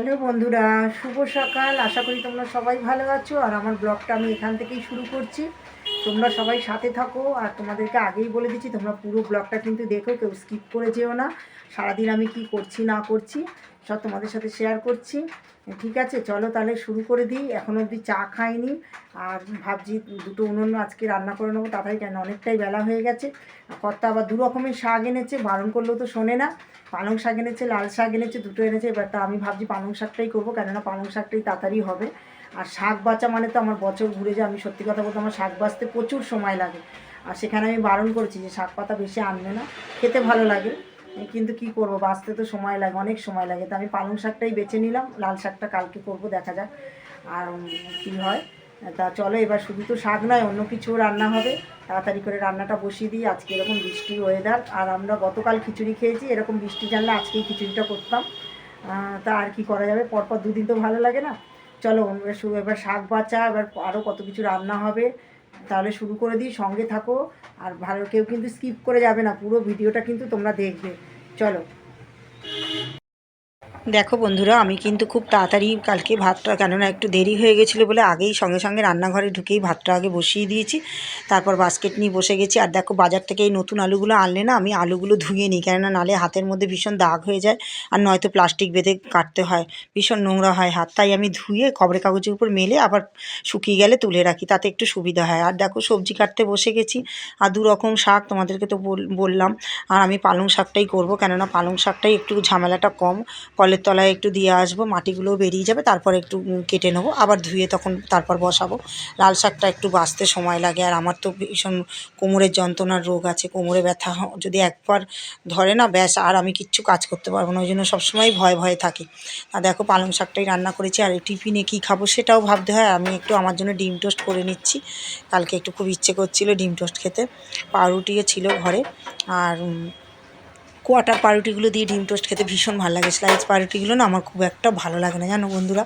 Hello বন্ধুরা, শুভ সকাল। আশা করি তোমরা সবাই ভালো আছো। আর আমার ব্লগটা আমি এখান থেকেই শুরু করছি। তোমরা সবাই সাথে থাকো। আর তোমাদেরকে আগেই বলে দিচ্ছি, তোমরা পুরো ব্লগটা কিন্তু দেখো, কেউ স্কিপ করে যেও না। সারাদিন আমি কি করছি, না করছি। সব তোমাদের সাথে শেয়ার করছি। ঠিক আছে, চলো তাহলে শুরু করে দিই। এখন অবধি চা খাইনি, আর ভাবছি দুটো উনুন আজকে রান্না করে নেব। তাড়াতাড়ি কেন? অনেকটাই বেলা হয়ে গেছে। কর্তা আবার দু রকমের শাক এনেছে, বারণ করলেও তো শোনে না। পালং শাক এনেছে, লাল শাক এনেছে, দুটো এনেছে। এবার তা আমি ভাবছি পালং শাকটাই করব, কেননা পালং শাকটাই তাড়াতাড়ি হবে। আর শাক বাঁচা মানে তো আমার বছর ঘুরে যায়। আমি সত্যি কথা বলতে আমার শাক বাঁচতে প্রচুর সময় লাগে। আর সেখানে আমি বারণ করেছি যে শাক পাতা বেশি আনবে না। খেতে ভালো লাগে। কিন্তু কি করব? বাঁচতে তো সময় লাগে, অনেক সময় লাগে। তো আমি পালং শাকটাই বেছে নিলাম, লাল শাকটা কালকে করব, দেখা যাক আর কি হয়। তা চলো, এবার শুধু তো শাক নয়, অন্য কিছু রান্না হবে। তাড়াতাড়ি করে রান্নাটা বসিয়ে দিই, আজকে এরকম বৃষ্টি ওয়েদার আর আমরা গতকাল খিচুড়ি খেয়েছি, এরকম বৃষ্টি জানলে আজকেই খিচুড়িটা করতাম। তা আর কি করা যাবে? পরপর দুদিন তো ভালো লাগে না। চলো, এবার শাক বাচ্চা এবার আরও কত কিছু রান্না হবে। তাহলে শুরু করে দিই, সঙ্গে থাকো। আর ভালো কেউ কিন্তু স্কিপ করে যাবে না, পুরো ভিডিওটা কিন্তু তোমরা দেখবে। চলো। দেখো বন্ধুরা, আমি কিন্তু খুব তাড়াতাড়ি কালকে ভাতটা, কেননা একটু দেরি হয়ে গেছিল বলে আগেই সঙ্গে সঙ্গে রান্নাঘরে ঢুকেই ভাতটা আগে বসিয়ে দিয়েছি, তারপর বাস্কেট নিয়ে বসে গেছি। আর দেখো বাজার থেকে এই নতুন আলুগুলো আনলে না, আমি আলুগুলো ধুয়ে নিই, কেননা নালে হাতের মধ্যে ভীষণ দাগ হয়ে যায় আর নয়তো প্লাস্টিক বেঁধে কাটতে হয়, ভীষণ নোংরা হয় হাত। তাই আমি ধুয়ে খবরের কাগজের উপর মেলে আবার শুকিয়ে গেলে তুলে রাখি, তাতে একটু সুবিধা হয়। আর দেখো সবজি কাটতে বসে গেছি, আর দু রকম শাক তোমাদেরকে তো বললাম। আর আমি পালং শাকটাই করব, কেননা পালং শাকটাই একটু ঝামেলাটা কম কলের তলায় একটু দিয়ে আসব, মাটিগুলোও বেরিয়ে যাবে, তারপর একটু কেটে নেব, আবার ধুয়ে তখন তারপর বসাবো। লাল শাকটা একটু বাঁচতে সময় লাগে, আর আমার তো ভীষণ কোমরের যন্ত্রণার রোগ আছে, কোমরে ব্যথা যদি একবার ধরে না, ব্যাস, আর আমি কিচ্ছু কাজ করতে পারব না, ওই জন্য সবসময় ভয় ভয়ে থাকি। আর দেখো, পালং শাকটাই রান্না করেছি, আর টিফিনে কী খাব সেটাও ভাবতে হয় আমি একটু আমার জন্য ডিম টোস্ট করে নিচ্ছি। কালকে একটু খুব ইচ্ছে করছিল ডিম টোস্ট খেতে, পাউরুটিও ছিল ঘরে, আর কোয়াটার পাউরুটিগুলো দিয়ে ডিম টোস্ট খেতে ভীষণ ভালো লাগে। স্লাইস পাউরুটিগুলো না আমার খুব একটা ভালো লাগে না, জানো বন্ধুরা?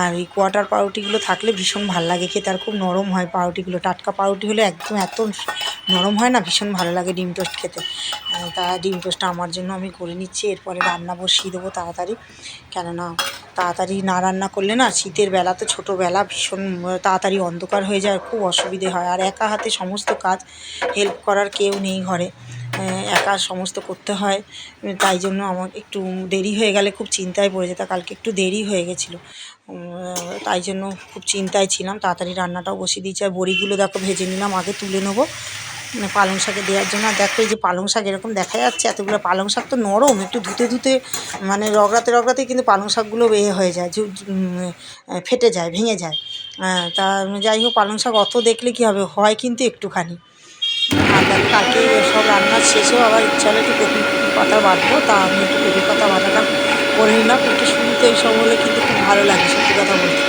আর এই কোয়াটার পাউরুটিগুলো থাকলে ভীষণ ভালো লাগে, খেতে আর খুব নরম হয় পাউরুটিগুলো। টাটকা পাউরুটি হলে একদম এত নরম হয় না, ভীষণ ভালো লাগে ডিম টোস্ট খেতে। তা ডিম টোস্টটা আমার জন্য আমি করে নিচ্ছি, এরপরে রান্না বসিয়ে দেবো তাড়াতাড়ি। কেননা তাড়াতাড়ি না রান্না করলে না শীতের বেলা তো ছোটোবেলা ভীষণ, তাড়াতাড়ি অন্ধকার হয়ে যায়, খুব অসুবিধে হয়। আর একা হাতে সমস্ত কাজ হেল্প করার কেউ নেই ঘরে। একা সমস্ত করতে হয়। তাই জন্য আমার একটু দেরি হয়ে গেলে খুব চিন্তায় পড়ে যেত কালকে একটু দেরি হয়ে গেছিল। তাই জন্য খুব চিন্তায় ছিলাম। তাড়াতাড়ি রান্নাটাও বসিয়ে দিয়েছি। আর বড়িগুলো দেখো ভেজে নিলাম, আগে তুলে নেব। মানে পালং শাকে দেওয়ার জন্য। দেখো এই যে পালং শাক এরকম দেখা যাচ্ছে, এতগুলো পালং শাক তো নরম। একটু ধুতে ধুতে মানে রগড়াতে রগড়াতে কিন্তু পালং শাকগুলো এ হয়ে যায় ফেটে যায়, ভেঙে যায়। তা যাই হোক, পালং শাক অত দেখলে কী হবে? হয় কিন্তু একটুখানি। কালকে সব রান্নার শেষেও আবার ইচ্ছা হলো একটু কপি পাতা বাটবো তা আমি একটু কপি পাতা বাটাটা করে নিলাম। একটু শুরুতে এইসব হলে কিন্তু খুব ভালো লাগে সত্যি কথা বলতে।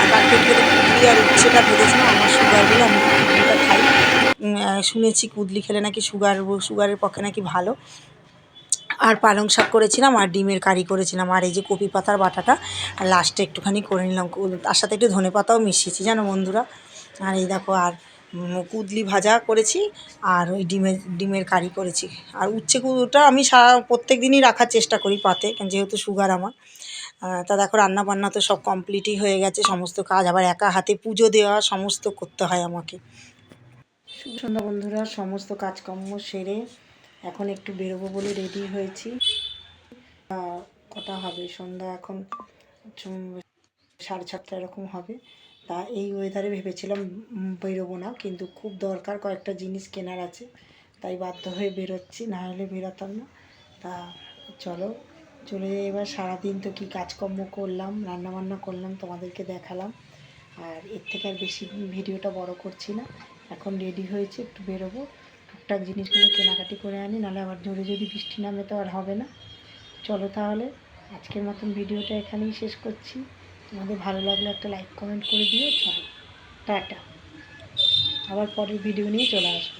আর কালকে একটু কুদলি আর উচ্ছেটা ভেজেছিলাম, আমার সুগার বলে আমি কুদলিটা খাই। শুনেছি কুদলি খেলে নাকি সুগার সুগারের পক্ষে নাকি ভালো। আর পালং শাক করেছিলাম আর ডিমের কারি করেছিলাম। আর এই যে কপি পাতার বাটাটা আর লাস্টে একটুখানি করে নিলাম। তার সাথে একটু ধনে পাতাও মিশিয়েছি, জানো বন্ধুরা? আর এই দেখো, আর কুদলি ভাজা করেছি আর ওই ডিমের ডিমের কারি করেছি। আর উচ্ছে কুদুটা আমি সারা প্রত্যেক দিনই রাখার চেষ্টা করি পাতে যেহেতু সুগার আমার। তা দেখো রান্না বান্না তো সব কমপ্লিটই হয়ে গেছে, সমস্ত কাজ আবার একা হাতে পুজো দেওয়া সমস্ত করতে হয় আমাকে। সন্ধ্যা বন্ধুরা, সমস্ত কাজকর্ম সেরে এখন একটু বেরোবো বলে রেডি হয়েছি। কটা হবে? সন্ধ্যা এখন সাড়ে সাতটা এরকম হবে। তা এই ওয়েদারে ভেবেছিলাম বেরোবো না, কিন্তু খুব দরকার কয়েকটা জিনিস কেনার আছে। তাই বাধ্য হয়ে বেরোচ্ছি, না হলে বেরোতাম না। তা চলো, চলে যাই এবার। সারাদিন তো কী কাজকর্ম করলাম রান্না বান্না করলাম, তোমাদেরকে দেখালাম। আর এর থেকে আর বেশি ভিডিওটা বড় করছি না। এখন রেডি হয়েছে, একটু বেরোবো। টুকটাক জিনিসগুলো কেনাকাটি করে আনি, নাহলে আবার জোরে যদি বৃষ্টি নামে তো আর হবে না। চলো তাহলে, আজকের মতন ভিডিওটা এখানেই শেষ করছি। তোমাদের ভালো লাগলে একটা লাইক কমেন্ট করে দিও টাটা। আবার পরের ভিডিও নিয়ে চলে আসব।